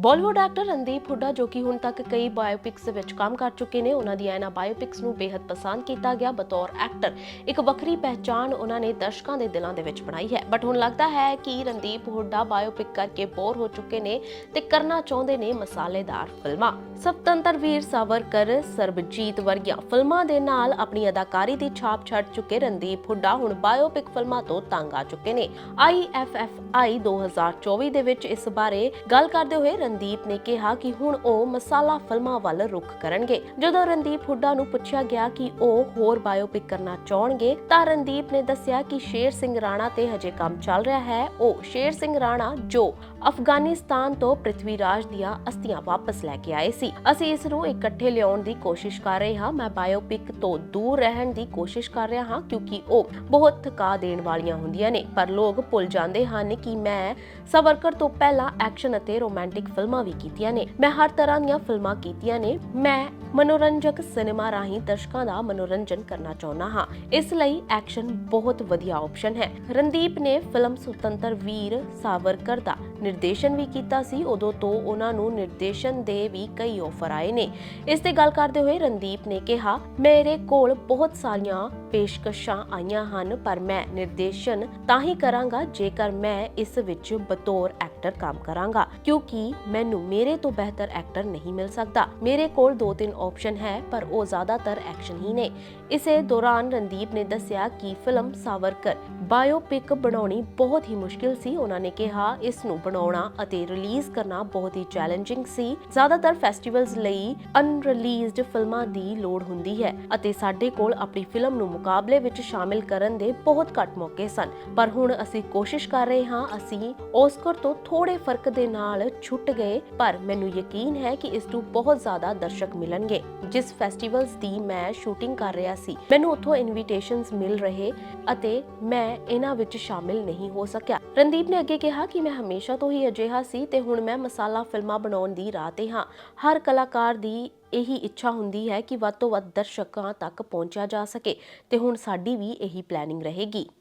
Bollywood actor Randeep Hooda ਜੋ ਕਿ ਹੁਣ ਤੱਕ ਕਈ ਬਾਇਓਪਿਕਸ ਵਿੱਚ ਕੰਮ ਕਰ ਚੁੱਕੇ ਨੇ, ਉਹਨਾਂ ਦੀਆਂ ਇਹਨਾਂ ਬਾਇਓਪਿਕਸ ਨੂੰ ਬੇहद ਪਸੰਦ ਕੀਤਾ ਗਿਆ, ਬਤੌਰ ਐਕਟਰ ਇੱਕ ਵੱਖਰੀ ਪਹਿਚਾਣ ਉਹਨਾਂ ਨੇ ਦਰਸ਼ਕਾਂ ਦੇ ਦਿਲਾਂ ਦੇ ਵਿੱਚ ਬਣਾਈ ਹੈ। ਬਟ ਹੁਣ ਲੱਗਦਾ ਹੈ ਕਿ ਰਣਦੀਪ ਹੁੱਡਾ ਬਾਇਓਪਿਕ ਕਰਕੇ ਬੋਰ ਹੋ ਚੁੱਕੇ ਨੇ ਤੇ ਕਰਨਾ ਚਾਹੁੰਦੇ ਨੇ ਮਸਾਲੇਦਾਰ ਫਿਲਮਾਂ। ਸਵਤੰਤਰ ਵੀਰ ਸਾਵਰਕਰ ਸਰਬਜੀਤ ਵਰਗੀਆਂ ਫਿਲਮਾਂ ਦੇ ਨਾਲ ਆਪਣੀ ਅਦਾਕਾਰੀ ਦੀ ਛਾਪ ਛੱਡ ਚੁੱਕੇ ਰਣਦੀਪ ਹੁੱਡਾ ਹੁਣ ਬਾਇਓਪਿਕ ਫਿਲਮਾਂ ਤੋਂ ਤੰਗ ਆ ਚੁੱਕੇ ਨੇ। IFFI 2024 ਦੇ ਵਿੱਚ ਇਸ ਬਾਰੇ ਗੱਲ ਕਰਦੇ ਹੋਏ ਰਣਦੀਪ ਨੇ ਕਿਹਾ ਕਿ ਹੁਣ ਉਹ ਮਸਾਲਾ ਫਿਲਮਾਂ ਵੱਲ ਰੁਖ ਕਰਨਗੇ। ਜਦੋਂ ਰਣਦੀਪ ਹੁੱਡਾ ਨੂੰ ਪੁੱਛਿਆ ਗਿਆ ਕਿ ਉਹ ਹੋਰ ਬਾਇਓਪਿਕ ਕਰਨਾ ਚਾਹਣਗੇ, ਤਾਂ ਰਣਦੀਪ ਨੇ ਦੱਸਿਆ ਕਿ ਸ਼ੇਰ ਸਿੰਘ ਰਾਣਾ ਤੇ ਹਜੇ ਕੰਮ ਚੱਲ ਰਿਹਾ ਹੈ। ਉਹ ਸ਼ੇਰ ਸਿੰਘ ਰਾਣਾ ਜੋ ਅਫਗਾਨਿਸਤਾਨ ਤੋਂ ਪ੍ਰਿਥਵੀ ਰਾਜ ਦੀਆਂ ਅਸਤੀਆਂ ਵਾਪਸ ਲੈ ਕੇ ਆਏ ਸੀ। ਅਸੀਂ ਇਸ ਨੂੰ ਇਕੱਠੇ ਲਿਆਉਣ ਦੀ ਕੋਸ਼ਿਸ਼ ਕਰ ਰਹੇ ਹਾਂ। ਮੈਂ ਬਾਇਓਪਿਕ ਤੋਂ ਦੂਰ ਰਹਿਣ ਦੀ ਕੋਸ਼ਿਸ਼ ਕਰ ਰਿਹਾ ਹਾਂ ਕਿਉਂਕਿ ਉਹ ਬਹੁਤ ਥਕਾ ਦੇਣ ਵਾਲੀਆਂ ਹੁੰਦੀਆਂ ਨੇ। ਪਰ ਲੋਕ ਭੁੱਲ ਜਾਂਦੇ ਹਨ ਕਿ ਮੈਂ ਸਵਰਕਰ ਤੋਂ ਪਹਿਲਾਂ ਐਕਸ਼ਨ ਅਤੇ ਰੋਮਾਂਟਿਕ ਫਿਲਮਾਂ ਵੀ ਕੀਤੀਆਂ ਨੇ। ਮੈਂ ਹਰ ਤਰ੍ਹਾਂ ਦੀਆਂ ਫਿਲਮਾਂ ਕੀਤੀਆਂ ਨੇ। ਮੈਂ ਮਨੋਰੰਜਕ ਸਿਨੇਮਾ ਰਾਹੀਂ ਦਰਸ਼ਕਾਂ ਦਾ ਮਨੋਰੰਜਨ ਕਰਨਾ ਚਾਹੁੰਦਾ ਹਾਂ। ਇਸ ਲਈ ਐਕਸ਼ਨ ਬਹੁਤ ਵਧੀਆ ਆਪਸ਼ਨ ਹੈ। ਰਣਦੀਪ ਨੇ ਫਿਲਮ ਸੁਤੰਤਰ ਵੀਰ ਸਾਵਰਕਰ ਦਾ ਨਿਰਦੇਸ਼ਨ ਵੀ ਕੀਤਾ ਸੀ। ਉਦੋਂ ਤੋਂ ਉਹਨਾਂ ਨੂੰ ਨਿਰਦੇਸ਼ਨ ਦੇ ਵੀ ਕਈ ਆਫਰ ਆਏ ਨੇ। ਇਸ ਤੇ ਗੱਲ ਕਰਦੇ ਹੋਏ ਰਣਦੀਪ ਨੇ ਕਿਹਾ, ਮੇਰੇ ਕੋਲ ਬਹੁਤ ਸਾਰੀਆਂ ਪੇਸ਼ਕਸ਼ਾਂ ਆਈਆਂ ਹਨ, ਪਰ ਮੈਂ ਨਿਰਦੇਸ਼ਨ ਤਾਂ ਹੀ ਕਰਾਂਗਾ ਜੇਕਰ ਮੈਂ ਇਸ ਵਿੱਚ ਬਤੌਰ ਐਕਟਰ ਕੰਮ ਕਰਾਂਗਾ। ਕਿਉਂਕਿ ਮੈਨੂੰ ਮੇਰੇ ਤੋਂ ਬਿਹਤਰ ਐਕਟਰ ਨਹੀਂ ਮਿਲ ਸਕਦਾ। ਮੇਰੇ ਕੋਲ ਦੋ ਤਿੰਨ ਆਪਸ਼ਨ ਹੈ, ਪਰ ਉਹ ਜ਼ਿਆਦਾਤਰ ਐਕਸ਼ਨ ਹੀ ਨੇ। ਇਸੇ ਦੌਰਾਨ ਰਣਦੀਪ ਨੇ ਦੱਸਿਆ ਕਿ ਫਿਲਮ ਸਾਵਰਕਰ ਬਾਇਓਪਿਕ ਬਣਾਉਣੀ ਬਹੁਤ ਹੀ ਮੁਸ਼ਕਿਲ ਸੀ। ਉਹਨਾਂ ਨੇ ਕਿਹਾ, ਇਸ ਨੂੰ ਬਣਾਉਣਾ ਅਤੇ ਰਿਲੀਜ਼ ਕਰਨਾ ਬਹੁਤ ਹੀ ਚੈਲੰਜਿੰਗ ਸੀ। ਜ਼ਿਆਦਾਤਰ ਫੈਸਟੀਵਲਸ ਲਈ ਅਨਰਿਲੀਜ਼ਡ ਫਿਲਮਾਂ ਦੀ ਲੋੜ ਹੁੰਦੀ ਹੈ ਅਤੇ ਸਾਡੇ ਕੋਲ ਆਪਣੀ ਫਿਲਮ ਨੂੰ ਮੁਕਾਬਲੇ ਵਿੱਚ ਸ਼ਾਮਿਲ ਕਰਨ ਦੇ ਬਹੁਤ ਘੱਟ ਮੌਕੇ ਸਨ। ਪਰ ਹੁਣ ਅਸੀਂ ਕੋਸ਼ਿਸ਼ ਕਰ ਰਹੇ ਹਾਂ, ਅਸੀਂ ਔਸਕਰ ਤੋਂ ਥੋੜੇ ਫ਼ਰਕ ਦੇ ਨਾਲ ਛੁੱਟ ਗਏ, ਪਰ ਮੈਨੂੰ ਯਕੀਨ ਹੈ ਕਿ ਇਸ ਨੂੰ ਬਹੁਤ ਜ਼ਿਆਦਾ ਦਰਸ਼ਕ ਮਿਲਣਗੇ। ਜਿਸ ਫੈਸਟੀਵਲਸ ਦੀ ਮੈਂ ਸ਼ੂਟਿੰਗ ਕਰ ਰਿਹਾ ਸੀ, ਮੈਨੂੰ ਉੱਥੋਂ ਇਨਵੀਟੇਸ਼ਨਸ ਮਿਲ ਰਹੇ ਅਤੇ ਮੈਂ ਇਹਨਾਂ ਵਿੱਚ ਸ਼ਾਮਿਲ ਨਹੀਂ ਹੋ ਸਕਿਆ। ਰਣਦੀਪ ਨੇ ਅੱਗੇ ਕਿਹਾ ਕਿ ਮੈਂ ਹਮੇਸ਼ਾ ਤੋਂ ਹੀ ਅਜਿਹਾ ਸੀ ਤੇ ਹੁਣ ਮੈਂ ਮਸਾਲਾ ਫਿਲਮਾਂ ਬਣਾਉਣ ਦੀ ਰਾਹ ਤੇ ਹਾਂ। ਹਰ ਕਲਾਕਾਰ ਦੀ ਇਹੀ ਇੱਛਾ ਹੁੰਦੀ ਹੈ ਕਿ ਵੱਧ ਤੋਂ ਵੱਧ ਦਰਸ਼ਕਾਂ ਤੱਕ ਪਹੁੰਚਿਆ ਜਾ ਸਕੇ ਤੇ ਹੁਣ ਸਾਡੀ ਵੀ ਇਹੀ ਪਲੈਨਿੰਗ ਰਹੇਗੀ।